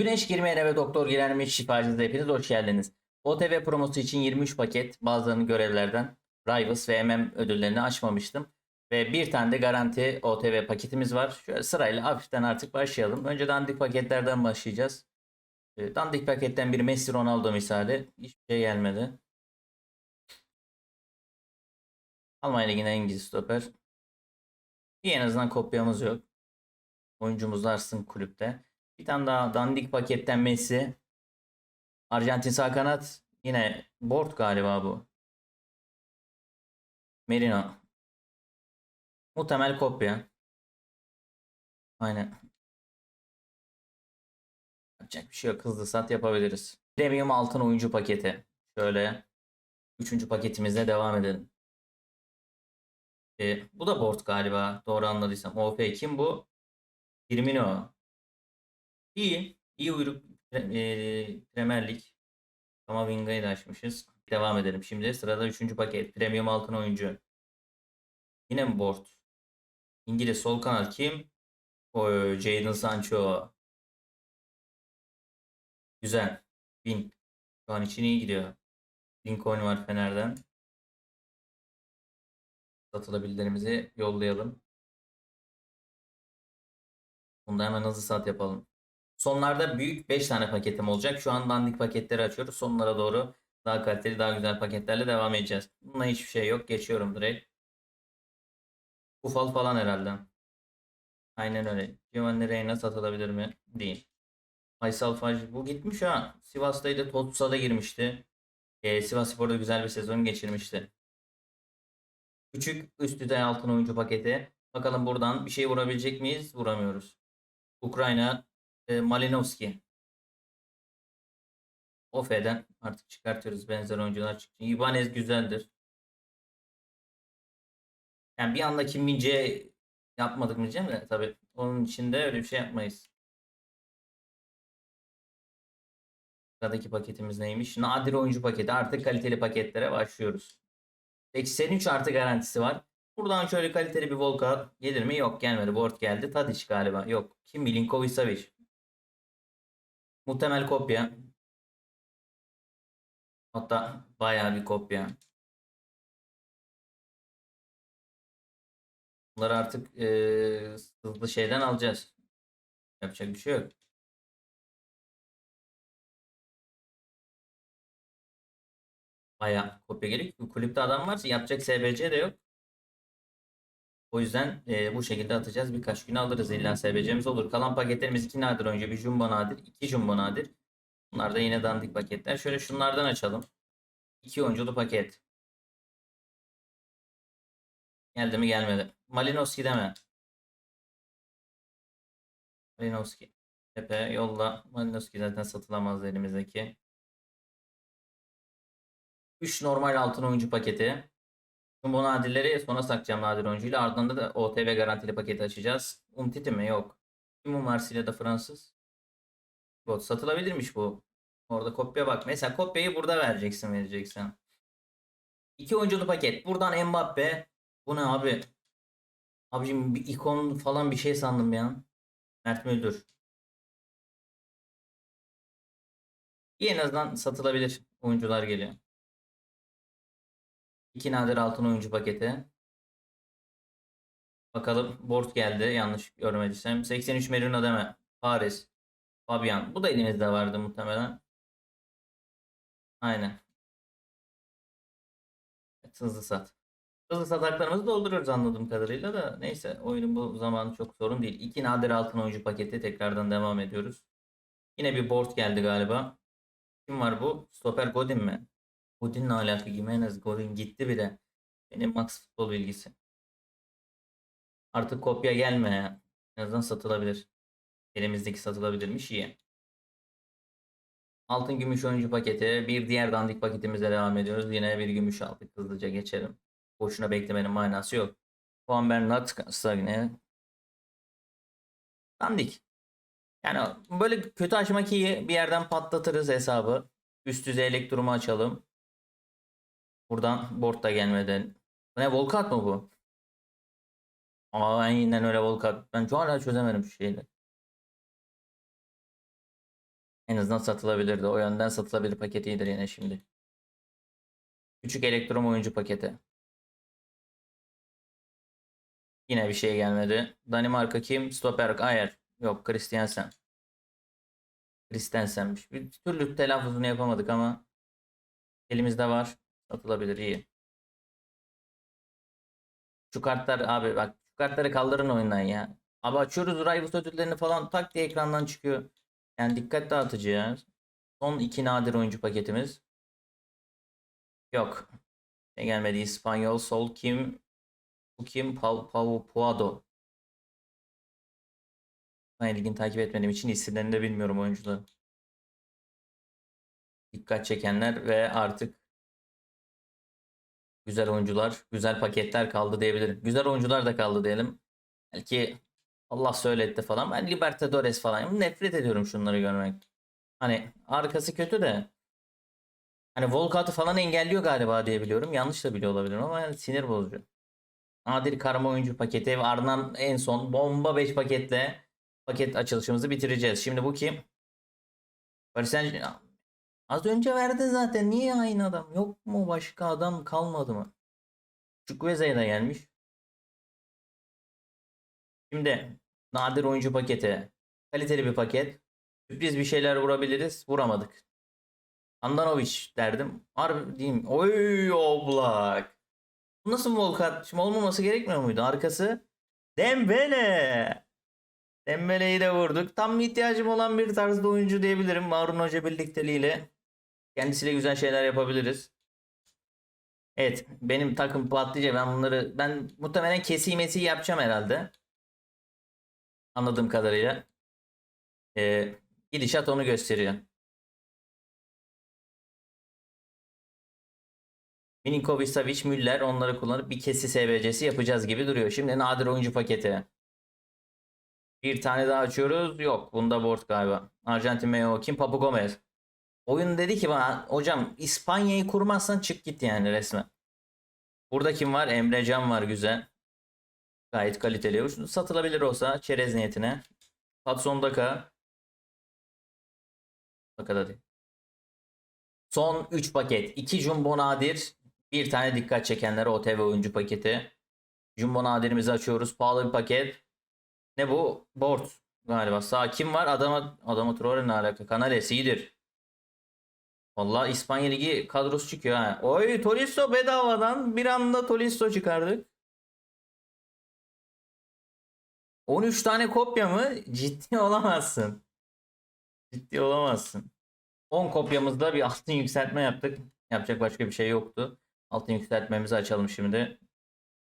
Güneş girmeyene ve doktor girermiş şifacınıza hepiniz hoş geldiniz. OTV promosu için 23 paket bazılarını görevlerden Rivals ve MM ödüllerini açmamıştım. Ve bir tane de garanti OTV paketimiz var. Şöyle sırayla hafiften artık başlayalım. Önce dandik paketlerden başlayacağız. E, Dandik paketten bir Messi Ronaldo misali. Hiçbir şey gelmedi. Almanya Ligi'nin İngiliz stoper. İyi en azından kopyamız yok. Oyuncumuz varsın kulüpte. Bir tane daha dandik paketten Messi. Arjantin sağ kanat. Yine Bort galiba bu. Merino. Muhtemel kopya. Aynen. Yapacak bir şey yok. Hızlı sat yapabiliriz. Premium altın oyuncu paketi. Şöyle. Üçüncü paketimizle devam edelim. E, bu da Bort galiba. Doğru anladıysam. OF kim bu? Firmino. İyi. İyi uyruk e, Premier Lig. Ama Vinga'yı da açmışız. Devam edelim. Şimdi sırada 3. paket. Premium altın oyuncu. Yine mi Bort? İngiliz sol kanat kim? O Jadon Sancho. Güzel. Bin. Şu an için iyi gidiyor. Lincoln var Fener'den. Satılabildiğimizi yollayalım. Bunda hemen hızlı sat yapalım. Sonlarda büyük 5 tane paketim olacak. Şu an dandik paketleri açıyoruz. Sonlara doğru daha kaliteli, daha güzel paketlerle devam edeceğiz. Bunda hiçbir şey yok. Geçiyorum direkt. Ufal falan herhalde. Aynen öyle. Giovanni Reina satılabilir mi? Değil. Faysal Fac bu gitmiş ha. Sivas'taydı. Totsa'da girmişti. Ee, Sivas Spor'da güzel bir sezon geçirmişti. Küçük üst düzey altın oyuncu paketi. Bakalım buradan bir şey vurabilecek miyiz? Vuramıyoruz. Ukrayna e, Malinovski. Ofe'den artık çıkartıyoruz benzer oyuncular çıktı. Ibanez güzeldir. Yani bir anda Kim Mince yapmadık mı diyeceğim de tabii onun içinde öyle bir şey yapmayız. Sıradaki paketimiz neymiş? Nadir oyuncu paketi. Artık kaliteli paketlere başlıyoruz. 83 artı garantisi var. Buradan şöyle kaliteli bir Volka gelir mi? Yok gelmedi. Board geldi. Tadic galiba. Yok. Kim Milinkovic Savic. Muhtemel kopya. Hatta bayağı bir kopya. Bunları artık eee hızlı şeyden alacağız. Yapacak bir şey yok. Bayağı kopya gerek. Kulüpte adam varsa yapacak SBC de yok. O yüzden e, bu şekilde atacağız. Birkaç gün alırız illa SBC'miz olur. Kalan paketlerimiz iki nadir önce bir jumbo nadir, iki jumbo nadir. Bunlar da yine dandik paketler. Şöyle şunlardan açalım. İki oyunculu paket. Geldi mi gelmedi. Malinowski deme. Malinowski. Tepe yolla. Malinowski zaten satılamaz elimizdeki. 3 normal altın oyuncu paketi. Bu nadirleri sona saklayacağım nadir oyuncuyla. Ardından da OTV garantili paketi açacağız. Umtiti mi? Yok. Kim bu Marsilya'da Fransız? Bot satılabilirmiş bu. Orada kopya bak. Mesela kopyayı burada vereceksin vereceksin. İki oyunculu paket. Buradan Mbappe. Bu ne abi? Abicim bir ikon falan bir şey sandım ya. Mert Müldür. En azından satılabilir oyuncular geliyor. İki nadir altın oyuncu paketi. Bakalım board geldi yanlış görmediysem. 83 Merino deme. Paris. Fabian. Bu da elimizde vardı muhtemelen. Aynen. Evet, hızlı sat. Hızlı sataklarımızı dolduruyoruz anladığım kadarıyla da. Neyse oyunun bu zamanı çok sorun değil. İki nadir altın oyuncu paketi tekrardan devam ediyoruz. Yine bir board geldi galiba. Kim var bu? Stoper Godin mi? Godin'le alakalı Jimenez Godin gitti bile. Benim max futbol bilgisi. Artık kopya gelme ya. En azından satılabilir. Elimizdeki satılabilirmiş iyi. Altın gümüş oyuncu paketi. Bir diğer dandik paketimize devam ediyoruz. Yine bir gümüş aldık. Hızlıca geçelim. Boşuna beklemenin manası yok. Juan Bernat Sagne. Dandik. Yani böyle kötü açmak iyi. Bir yerden patlatırız hesabı. Üst düzey elektromu açalım. Buradan board da gelmeden. Ne Volkat mı bu? Aa, aynen öyle Volkat. Ben hala çözemedim şu şeyleri. En azından satılabilirdi. O yönden satılabilir paketi iyidir yine şimdi. Küçük elektron oyuncu paketi. Yine bir şey gelmedi. Danimarka kim? Stoper. Hayır. Yok Christiansen. Christensen'miş. Bir türlü telaffuzunu yapamadık ama elimizde var. Satılabilir iyi. Şu kartlar abi bak şu kartları kaldırın oyundan ya. Abi açıyoruz Rivals ödüllerini falan tak diye ekrandan çıkıyor. Yani dikkat dağıtıcı ya. Son iki nadir oyuncu paketimiz. Yok. Ne gelmedi? İspanyol Sol kim? Bu kim? Pau, Pau Puado. Ben ligini takip etmediğim için isimlerini de bilmiyorum oyuncuları. Dikkat çekenler ve artık güzel oyuncular, güzel paketler kaldı diyebilirim. Güzel oyuncular da kaldı diyelim. Belki Allah söyletti falan. Ben Libertadores falan nefret ediyorum şunları görmek. Hani arkası kötü de hani Volkat'ı falan engelliyor galiba diye biliyorum. Yanlış da biliyor olabilirim ama yani sinir bozucu. Nadir karma oyuncu paketi ve ardından en son bomba 5 paketle paket açılışımızı bitireceğiz. Şimdi bu kim? Paris Saint- Az önce verdi zaten. Niye aynı adam? Yok mu başka adam kalmadı mı? Chukwueze'ye de gelmiş. Şimdi nadir oyuncu paketi. Kaliteli bir paket. Sürpriz bir şeyler vurabiliriz. Vuramadık. Andanovic derdim. Harbi diyeyim. Oy Oblak. Bu nasıl Volkan? Şimdi olmaması gerekmiyor muydu? Arkası Dembele. Dembele'yi de vurduk. Tam ihtiyacım olan bir tarzda oyuncu diyebilirim. Marun Hoca birlikteliğiyle. Kendisiyle güzel şeyler yapabiliriz. Evet. Benim takım patlayacak. Ben bunları ben muhtemelen kesimesi yapacağım herhalde. Anladığım kadarıyla. Ee, gidişat onu gösteriyor. Milinkovic, Savic, Müller onları kullanıp bir kesi SBC'si yapacağız gibi duruyor. Şimdi nadir oyuncu paketi. Bir tane daha açıyoruz. Yok. Bunda board galiba. Arjantin Meo kim? Papu Gomez. Oyun dedi ki bana hocam İspanya'yı kurmazsan çık git yani resmen. Burada kim var? Emre Can var güzel. Gayet kaliteli. Satılabilir olsa çerez niyetine. Patson Daka. Daka da değil. Son 3 paket. 2 Jumbo Nadir. Bir tane dikkat çekenlere OTV oyuncu paketi. Jumbo Nadir'imizi açıyoruz. Pahalı bir paket. Ne bu? Board galiba. Sağ kim var? Adama Adama Traore ne alaka? Canales iyidir. Vallahi İspanya Ligi kadrosu çıkıyor ha. Oy Tolisso bedavadan bir anda Tolisso çıkardık. 13 tane kopya mı? Ciddi olamazsın. Ciddi olamazsın. 10 kopyamızda bir altın yükseltme yaptık. Yapacak başka bir şey yoktu. Altın yükseltmemizi açalım şimdi.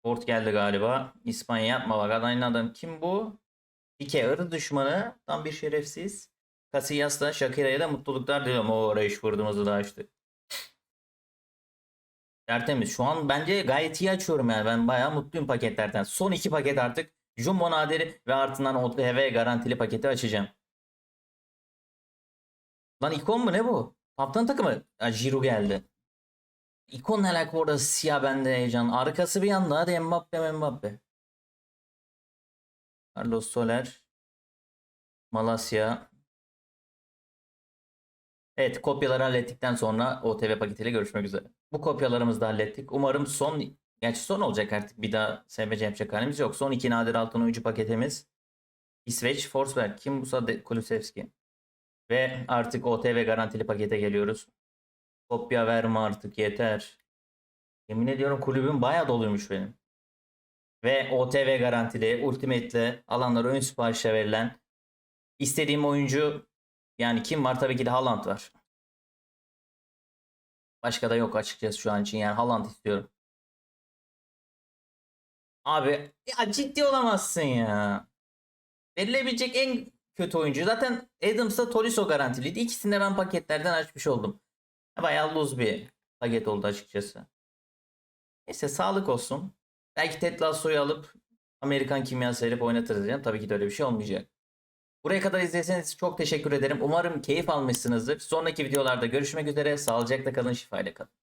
Port geldi galiba. İspanya yapma bak. Aynı adam kim bu? Pike ırı düşmanı. Tam bir şerefsiz. Casillas da Shakira'ya da mutluluklar diliyorum. O arayış vurduğumuzu da açtık. Tertemiz. Şu an bence gayet iyi açıyorum yani. Ben bayağı mutluyum paketlerden. Son iki paket artık. Jumbo Nadir'i ve ardından OTV garantili paketi açacağım. Lan ikon mu ne bu? Kaptan takımı. Ha, Giroud geldi. İkon ne alaka orada siyah bende heyecan. Arkası bir yanda hadi Mbappe Mbappe. Carlos Soler. Malasya. Evet kopyaları hallettikten sonra OTV paketiyle görüşmek üzere. Bu kopyalarımızı da hallettik. Umarım son gerçi son olacak artık bir daha SBC yapacak halimiz yok. Son iki nadir altın oyuncu paketimiz. İsveç, Forsberg, Kim Busa, De- Kulusevski. Ve artık OTV garantili pakete geliyoruz. Kopya verme artık yeter. Yemin ediyorum kulübüm bayağı doluymuş benim. Ve OTV garantili, Ultimate'le alanlara ön siparişe verilen istediğim oyuncu yani kim var? Tabii ki de Haaland var. Başka da yok açıkçası şu an için. Yani Haaland istiyorum. Abi ya ciddi olamazsın ya. Verilebilecek en kötü oyuncu. Zaten Adams'da Tolisso garantiliydi. İkisini de ben paketlerden açmış oldum. Bayağı lose bir paket oldu açıkçası. Neyse sağlık olsun. Belki Ted Lasso'yu alıp Amerikan kimyası verip oynatırız yani. Tabii ki de öyle bir şey olmayacak. Buraya kadar izlediyseniz çok teşekkür ederim. Umarım keyif almışsınızdır. Sonraki videolarda görüşmek üzere. Sağlıcakla kalın, şifayla kalın.